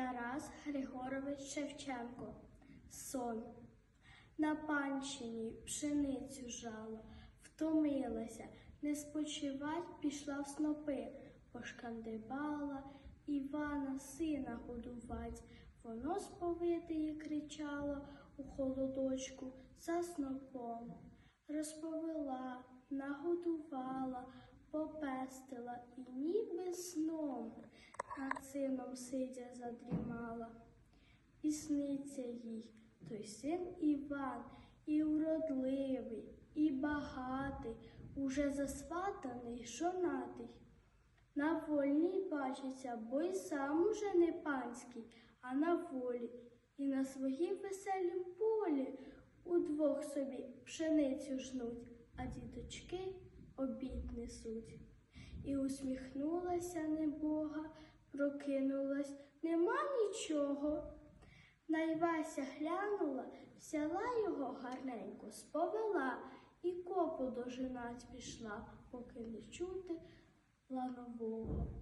Тарас Григорович Шевченко. Сон. На панщині пшеницю жала, втомилася, не спочивать пішла в снопи, пошкандибала Івана сина годувать. Воно сповитиє кричало у холодочку за снопом. Розповела, нагодувала, попестила і ніби сином сидя задрімала. І сниться їй той син Іван, і уродливий, і багатий, уже засватаний, жонатий. На вольній бачиться, бо й сам уже не панський, а на волі, і на своїм веселім полі удвох собі пшеницю жнуть, а діточки обід несуть. І усміхнулася небога, прокинулась, нема нічого. Найвася глянула, взяла його гарненько, сповела і копу дожинать пішла, поки не чути ланового.